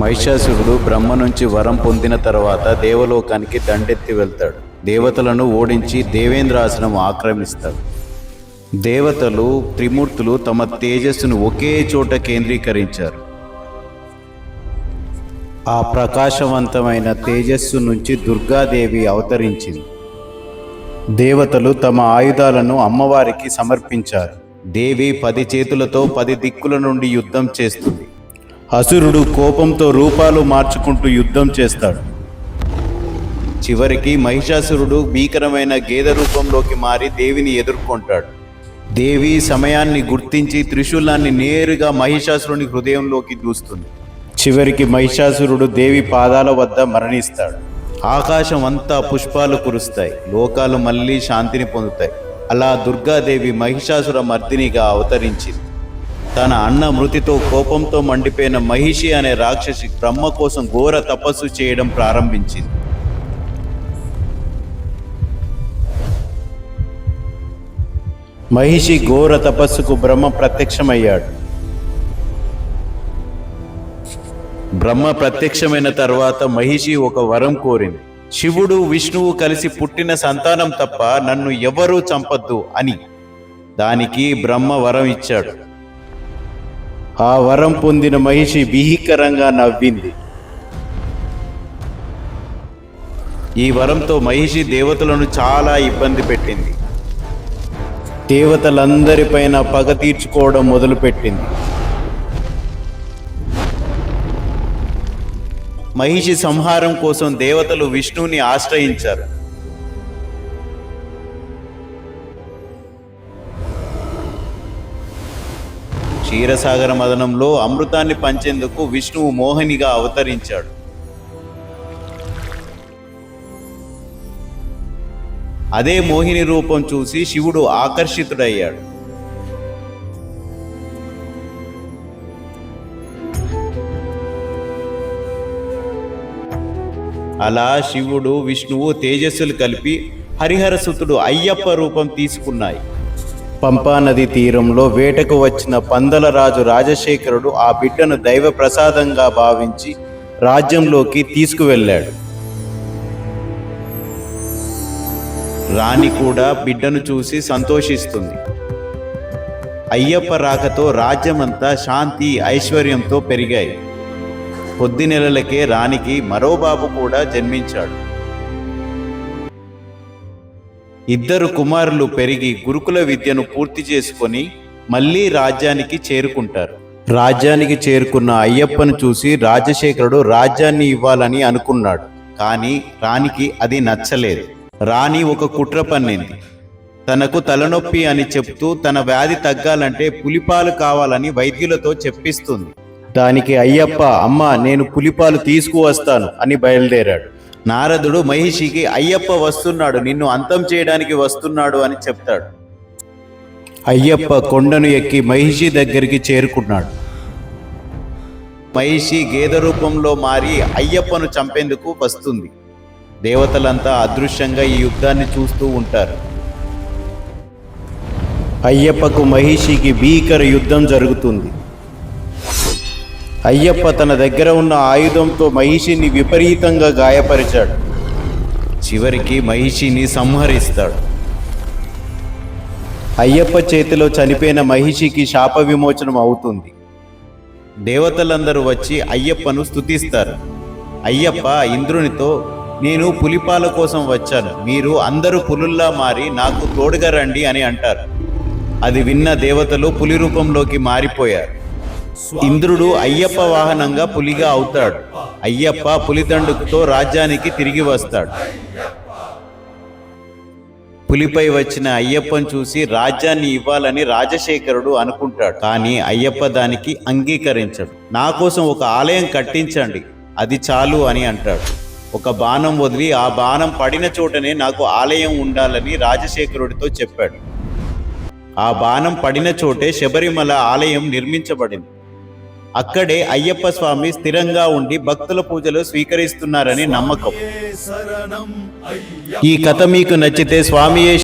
మహిషాసురుడు బ్రహ్మ నుంచి వరం పొందిన తర్వాత దేవలోకానికి దండెత్తి వెళ్తాడు. దేవతలను ఓడించి దేవేంద్రాసనం ఆక్రమిస్తాడు. దేవతలు త్రిమూర్తులు తమ తేజస్సును ఒకే చోట కేంద్రీకరించారు. ఆ ప్రకాశవంతమైన తేజస్సు నుంచి దుర్గాదేవి అవతరించింది. దేవతలు తమ ఆయుధాలను అమ్మవారికి సమర్పించారు. దేవి పది చేతులతో పది దిక్కుల నుండి యుద్ధం చేస్తుంది. అసురుడు కోపంతో రూపాలు మార్చుకుంటూ యుద్ధం చేస్తాడు. చివరికి మహిషాసురుడు భీకరమైన గేద రూపంలోకి మారి దేవిని ఎదుర్కొంటాడు. దేవి సమయాన్ని గుర్తించి త్రిశూలాన్ని నేరుగా మహిషాసురుని హృదయంలోకి దూస్తుంది. చివరికి మహిషాసురుడు దేవి పాదాల వద్ద మరణిస్తాడు. ఆకాశం అంతా పుష్పాలు కురుస్తాయి. లోకాలు మళ్ళీ శాంతిని పొందుతాయి. అలా దుర్గాదేవి మహిషాసుర మర్దినిగా అవతరించింది. తన అన్న మృతితో కోపంతో మండిపోయిన మహిషి అనే రాక్షసి బ్రహ్మ కోసం ఘోర తపస్సు చేయడం ప్రారంభించింది. మహిషి ఘోర తపస్సుకు బ్రహ్మ ప్రత్యక్షమయ్యాడు. బ్రహ్మ ప్రత్యక్షమైన తర్వాత మహిషి ఒక వరం కోరింది. శివుడు విష్ణువు కలిసి పుట్టిన సంతానం తప్ప నన్ను ఎవరూ చంపద్దు అని దానికి బ్రహ్మ వరం ఇచ్చాడు. ఆ వరం పొందిన మహిషి భీకరంగా నవ్వింది. ఈ వరంతో మహిషి దేవతలను చాలా ఇబ్బంది పెట్టింది. దేవతలందరిపైన పగ తీర్చుకోవడం మొదలుపెట్టింది. మహిషి సంహారం కోసం దేవతలు విష్ణువుని ఆశ్రయించారు. క్షీరసాగర మదనంలో అమృతాన్ని పంచేందుకు విష్ణువు మోహినిగా అవతరించాడు. అదే మోహిని రూపం చూసి శివుడు ఆకర్షితుడయ్యాడు. అలా శివుడు విష్ణువు తేజస్సులు కలిపి హరిహరసుతుడు అయ్యప్ప రూపం తీసుకున్నాయి. పంపా నది తీరంలో వేటకు వచ్చిన పందల రాజు రాజశేఖరుడు ఆ బిడ్డను దైవ ప్రసాదంగా భావించి రాజ్యంలోకి తీసుకువెళ్ళాడు. రాణి కూడా బిడ్డను చూసి సంతోషిస్తుంది. అయ్యప్ప రాకతో రాజ్యమంతా శాంతి ఐశ్వర్యంతో పెరిగాయి. కొద్ది నెలలకే రాణికి మరో బాబు కూడా జన్మించాడు. ఇద్దరు కుమారులు పెరిగి గురుకుల విద్యను పూర్తి చేసుకొని మళ్ళీ రాజ్యానికి చేరుకుంటారు. రాజ్యానికి చేరుకున్న అయ్యప్పను చూసి రాజశేఖరుడు రాజ్యాన్ని ఇవ్వాలని అనుకున్నాడు కానీ రాణికి అది నచ్చలేదు. రాణి ఒక కుట్ర పన్నింది. తనకు తలనొప్పి అని చెప్తూ తన వ్యాధి తగ్గాలంటే పులిపాలు కావాలని వైద్యులతో చెప్పిస్తుంది. దానికి అయ్యప్ప అమ్మ నేను పులిపాలు తీసుకువస్తాను అని బయలుదేరాడు. నారదుడు మహిషికి అయ్యప్ప వస్తున్నాడు నిన్ను అంతం చేయడానికి వస్తున్నాడు అని చెప్తాడు. అయ్యప్ప కొండను ఎక్కి మహిషి దగ్గరికి చేరుకున్నాడు. మహిషి గేదె రూపంలో మారి అయ్యప్పను చంపేందుకు వస్తుంది. దేవతలంతా అదృశ్యంగా ఈ యుద్ధాన్ని చూస్తూ ఉంటారు. అయ్యప్పకు మహిషికి భీకర యుద్ధం జరుగుతుంది. అయ్యప్ప తన దగ్గర ఉన్న ఆయుధంతో మహిషిని విపరీతంగా గాయపరిచాడు. చివరికి మహిషిని సంహరిస్తాడు. అయ్యప్ప చేతిలో చనిపోయిన మహిషికి శాప విమోచనం అవుతుంది. దేవతలందరూ వచ్చి అయ్యప్పను స్తుతిస్తారు. అయ్యప్ప ఇంద్రునితో నేను పులిపాల కోసం వచ్చాను. మీరు అందరూ పులుల్లా మారి నాకు తోడుగా రండి అని అంటారు. అది విన్న దేవతలు పులి రూపంలోకి మారిపోయారు. ఇంద్రుడు అయ్యప్ప వాహనంగా పులిగా అవుతాడు. అయ్యప్ప పులిదండుతో రాజ్యానికి తిరిగి వస్తాడు. పులిపై వచ్చిన అయ్యప్పను చూసి రాజ్యాన్ని ఇవ్వాలని రాజశేఖరుడు అనుకుంటాడు. కానీ అయ్యప్ప దానికి అంగీకరించడు. నా కోసం ఒక ఆలయం కట్టించండి. అది చాలు అని అంటాడు. ఒక బాణం వదిలి ఆ బాణం పడిన చోటనే నాకు ఆలయం ఉండాలని రాజశేఖరుడితో చెప్పాడు. ఆ బాణం పడిన చోటే శబరిమల ఆలయం నిర్మించబడింది. అక్కడే అయ్యప్ప స్వామి స్థిరంగా ఉండి భక్తుల పూజలు స్వీకరిస్తున్నారని నమ్మకం. ఈ కథ మీకు నచ్చితే స్వామియే